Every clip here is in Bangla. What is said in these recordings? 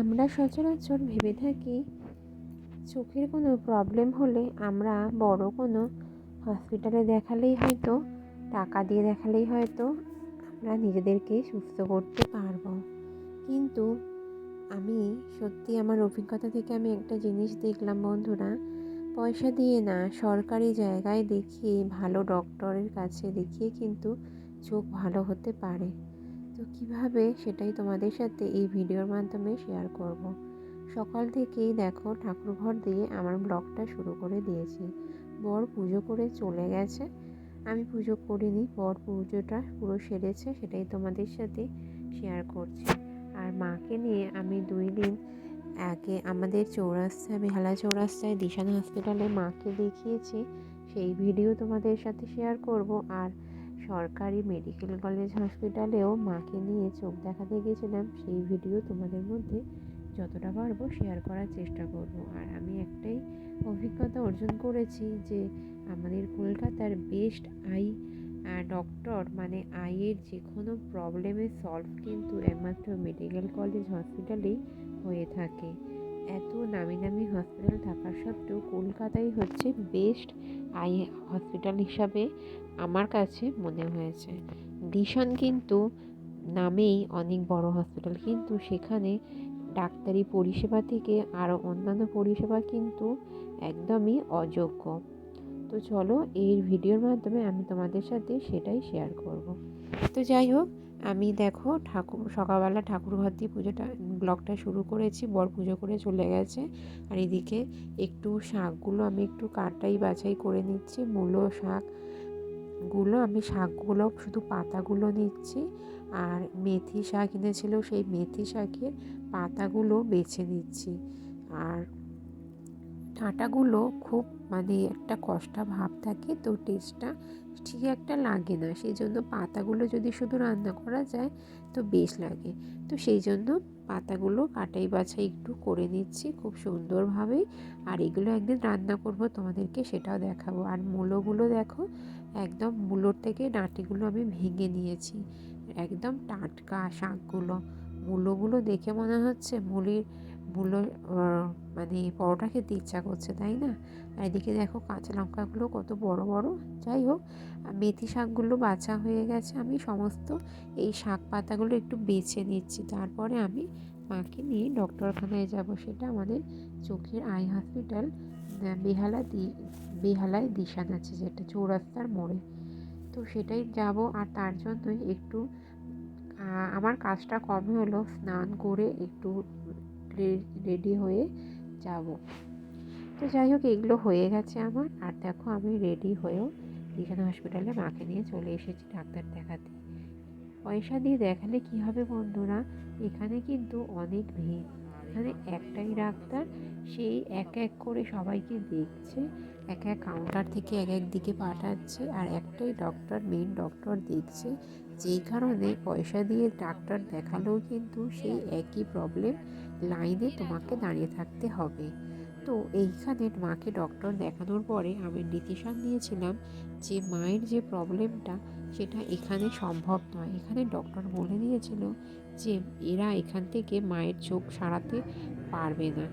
আমরা সচরাচর ভেবে থাকি চোখের কোনো প্রবলেম হলে আমরা বড় কোনো হসপিটালে দেখালেই হয়তো, টাকা দিয়ে দেখালেই হয়তো আমরা নিজেদেরকে সুস্থ করতে পারব। কিন্তু আমি সত্যি আমার অভিজ্ঞতা থেকে আমি একটা জিনিস দেখলাম বন্ধুরা, পয়সা দিয়ে না সরকারি জায়গায় দেখিয়ে ভালো ডক্টরের কাছে দেখিয়ে কিন্তু চোখ ভালো হতে পারে। তো কীভাবে সেটাই তোমাদের সাথে এই ভিডিওর মাধ্যমে শেয়ার করব। সকাল থেকেই দেখো ঠাকুরঘর দিয়ে আমার ব্লগটা শুরু করে দিয়েছি। বর পুজো করে চলে গেছে। আমি পুজো করিনি, বর পুজোটা পুরো সেরেছে, সেটাই তোমাদের সাথে শেয়ার করছি। আর মাকে নিয়ে আমি দুই দিন আগে আমাদের চৌরাস্তায় বেহালা চৌরাস্তায় দিশান হসপিটালে মাকে দেখিয়েছি। সেই ভিডিও তোমাদের সাথে শেয়ার করব। আর সরকারি মেডিকেল কলেজ হসপিটালেও মাকে নিয়ে চোখ দেখাতে গেছিলাম সেই ভিডিও তোমাদের মধ্যে যতটা পারব শেয়ার করার চেষ্টা করব। আর আমি একটাই অভিজ্ঞতা অর্জন করেছি যে আমাদের কলকাতার বেস্ট আই ডক্টর মানে আইয়ের যে কোনো প্রবলেমের সলভ কিন্তু একমাত্র মেডিকেল কলেজ হসপিটালেই হয়ে থাকে। এত নামি দামি হসপিটাল থাকা সত্ত্বেও কলকাতায় হচ্ছে বেস্ট আই হসপিটাল হিসাবে আমার কাছে মনে হয়েছে। দিশান কিন্তু নামেই অনেক বড় হসপিটাল কিন্তু সেখানে ডাক্তারি পরিষেবা থেকে আরও অন্যান্য পরিষেবা কিন্তু একদমই অযোগ্য। তো চলো এই ভিডিওর মাধ্যমে আমি তোমাদের সাথে সেটাই শেয়ার করব। তো যাই হোক আমি দেখো ঠাকুর, সকালবেলা ঠাকুর ঘর দিয়ে পুজোটা, ব্লগটা শুরু করেছি, বর পুজো করে চলে গেছে। আর এদিকে একটু শাকগুলো আমি একটু কাটাই বাছাই করে নিচ্ছি, মূলো শাকগুলো আমি শাকগুলো, শুধু পাতাগুলো নিচ্ছি। আর মেথি শাক এনেছিল, সেই মেথি শাকের পাতাগুলো বেছে নিচ্ছি। আর ডাঁটাগুলো খুব মানে একটা কষ্টা ভাব থাকে, তো টেস্টটা ঠিক একটা লাগে না। সেই জন্য পাতাগুলো যদি শুধু রান্না করা যায়, তো বেশ লাগে। তো সেই জন্য পাতাগুলো কাটাই বাছাই একটু করে নিচ্ছি খুব সুন্দরভাবেই আর এগুলো একদিন রান্না করব, তোমাদেরকে সেটাও দেখাবো। আর মূলোগুলো দেখো, একদম মূলোর থেকে ডাঁটিগুলো আমি ভেঙে নিয়েছি। একদম টাটকা শাকগুলো। মূলোগুলো দেখে মনে হচ্ছে মুলির মূলো মানে পরোটা খেতে ইচ্ছা করছে, তাই না? এদিকে দেখো কাঁচা লঙ্কাগুলো কত বড় বড়। যাই হোক মেথি শাকগুলো বাছা হয়ে গেছে। আমি সমস্ত এই শাক পাতাগুলো একটু বেছে নিচ্ছি। তারপরে আমি মাকে নিয়ে ডক্টরখানায় যাব। সেটা আমাদের চোখের আই হসপিটাল বেহালা দি, বেহালায় দিশান আছে যেটা, চৌরাস্তার মোড়ে। তো সেটাই যাব। আর তার জন্যই একটু আমার কাজটা কম হলো। স্নান করে একটু রেডি হয়ে যাব। তো যাই হোক, এগুলো হয়ে গেছে আমার। আর দেখো, আমি রেডি হয়েও দীঘানা হসপিটালে মাকে নিয়ে চলে এসেছি ডাক্তার দেখাতে। পয়সা দিয়ে দেখালে কি হবে বন্ধুরা? এখানে কিন্তু অনেক ভিড়। এখানে একটাই ডাক্তার, সেই এক এক করে সবাইকে দেখছে, এক এক কাউন্টার থেকে এক এক দিকে পাঠাচ্ছে আর একটাই ডক্টর মেন ডক্টর দেখছে। যেই কারণে পয়সা দিয়ে ডাক্তার দেখালেও কিন্তু সেই একই প্রবলেম লাইনে তোমাকে দাঁড়িয়ে থাকতে হবে। তো এইখানে মাকে ডক্টর দেখানোর পরে আমি ডিসিশন নিয়েছিলাম যে মায়ের যে প্রবলেমটা সেটা এখানে সম্ভব নয়। এখানে ডক্টর বলে দিয়েছিল যে এরা এখান থেকে মায়ের চোখ সারাতে পারবে না।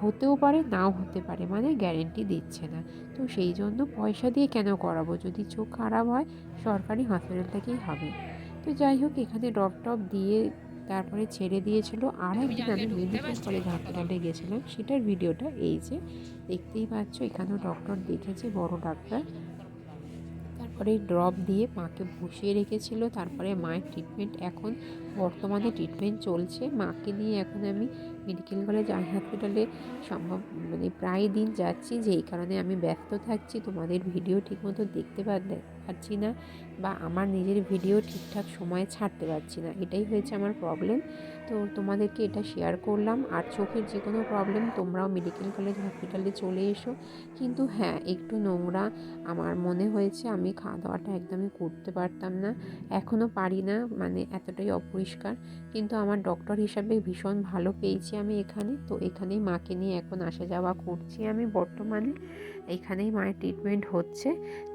হতেও পারে নাও হতে পারে মানে গ্যারেন্টি দিচ্ছে না। তো সেই জন্য পয়সা দিয়ে কেন করাবো? যদি চোখ খারাপ হয় সরকারি হসপিটাল থেকেই হবে। তো যাই হোক এখানে ড্রপ টপ দিয়ে তারপরে ছেড়ে দিয়েছিল। আর একদিন আমি মেডিকেল কলেজ হসপিটালে গেছিলাম। সেটার ভিডিওটা এই যে দেখতেই পাচ্ছ এখানেও ডক্টর দেখেছে বড় ডাক্তার তারপরে ড্রপ দিয়ে মাকে বসিয়ে রেখেছিল, তারপরে মায়ের ট্রিটমেন্ট এখন বর্তমানে ট্রিটমেন্ট চলছে। মাকে নিয়ে এখন আমি মেডিকেল কলেজ, আই হসপিটালে সম্ভব মানে প্রায় দিন যাচ্ছি, যেই কারণে আমি ব্যস্ত থাকছি, তোমাদের ভিডিও ঠিকমতো দেখতে পাচ্ছি না বা আমার নিজের ভিডিও ঠিকঠাক সময়ে ছাড়তে পারছি না। এটাই হয়েছে আমার প্রবলেম তো তোমাদেরকে এটা শেয়ার করলাম। আর চোখের যে কোনো প্রবলেম তোমরাও মেডিকেল কলেজ হসপিটালে চলে এসো। কিন্তু হ্যাঁ একটু নোংরা। আমার মনে হয়েছে আমি খাওয়া দাওয়াটা একদমই করতে পারতাম না। এখনও পারি না মানে এতটাই অপরিষ্কার। কিন্তু আমার ডক্টর হিসাবে ভীষণ ভালো পেয়েছি। আমি এখানে। তো এখানেই মাকে নিয়ে এখন আসা যাওয়া করছি আমি বর্তমানে। এখানেই মায়ের ট্রিটমেন্ট হচ্ছে।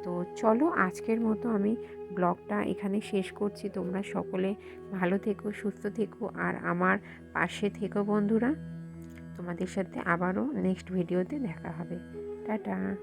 তো চলো আজকের মতো আমি ব্লগটা এখানে শেষ করছি। তোমরা সকলে ভালো থেকো, সুস্থ থেকো আর আমার পাশে থেকো বন্ধুরা। তোমাদের সাথে আবারও নেক্সট ভিডিওতে দেখা হবে। টাটা।